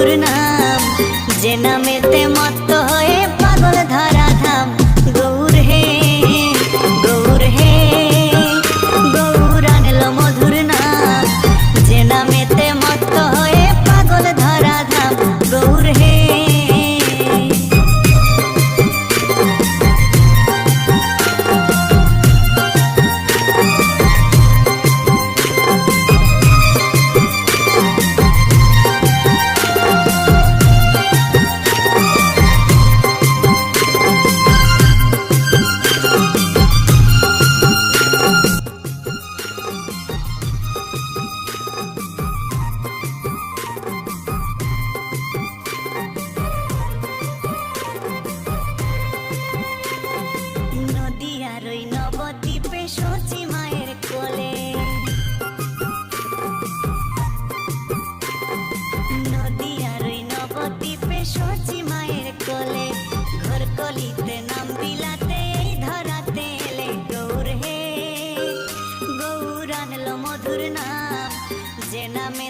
বন্ধুর নাম যে নামেতে মত I mean.